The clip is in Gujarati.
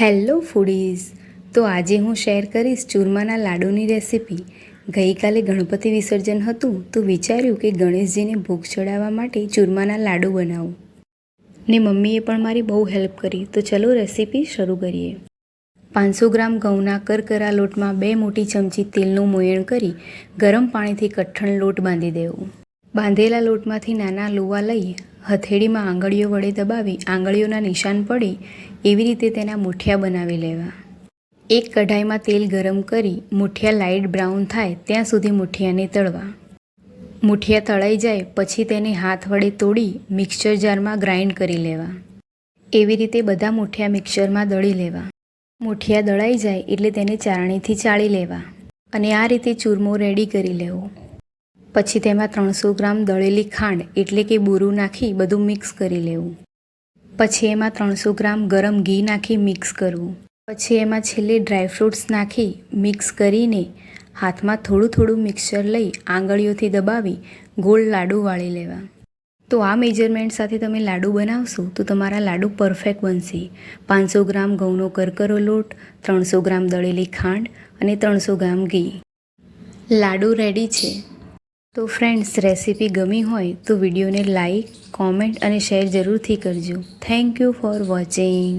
Hello foodies. તો આજે હું શેર કરીશ ચૂરમાના લાડુની રેસિપી. ગઈકાલે ગણપતિ વિસર્જન હતું તો વિચાર્યું કે ગણેશજીને ભોગ ચડાવવા માટે ચૂરમાના લાડુ બનાવું. ને મમ્મીએ પણ મારી બહુ હેલ્પ કરી. તો ચલો રેસીપી શરૂ કરીએ. પાંચસો ગ્રામ ઘઉંના કરકરા લોટમાં બે મોટી ચમચી તેલનું મોયણ કરી ગરમ પાણીથી કઠણ લોટ બાંધી દેવો. બાંધેલા લોટમાંથી નાના લુવા લઈ હથેળીમાં આંગળીઓ વડે દબાવી આંગળીઓના નિશાન પડી એવી રીતે તેના મુઠિયા બનાવી લેવા. એક કઢાઈમાં તેલ ગરમ કરી મુઠિયા લાઇટ બ્રાઉન થાય ત્યાં સુધી મુઠિયાને તળવા. મુઠિયા તળાઈ જાય પછી તેને હાથ વડે તોડી મિક્સર જારમાં ગ્રાઇન્ડ કરી લેવા. એવી રીતે બધા મુઠિયા મિક્સરમાં દળી લેવા. મુઠિયા દળાઈ જાય એટલે તેને ચારણીથી ચાળી લેવા અને આ રીતે ચૂરમો રેડી કરી લેવો. પછી તેમાં ત્રણસો ગ્રામ દળેલી ખાંડ, એટલે કે બુરું નાખી બધું મિક્સ કરી લેવું. પછી એમાં ત્રણસો ગ્રામ ગરમ ઘી નાખી મિક્સ કરવું. પછી એમાં છેલ્લે ડ્રાયફ્રૂટ્સ નાખી મિક્સ કરીને હાથમાં થોડું થોડું મિક્સચર લઈ આંગળીઓથી દબાવી ગોળ લાડુ વાળી લેવા. તો આ મેજરમેન્ટ સાથે તમે લાડુ બનાવશો તો તમારા લાડુ પરફેક્ટ બનશે. પાંચસો ગ્રામ ઘઉંનો કરકરો લોટ, ત્રણસો ગ્રામ દળેલી ખાંડ અને ત્રણસો ગ્રામ ઘી. લાડુ રેડી છે. તો ફ્રેન્ડ્સ રેસિપી ગમી હોય તો વિડીયોને લાઈક કોમેન્ટ અને શેર જરૂરથી કરજો. Thank you for watching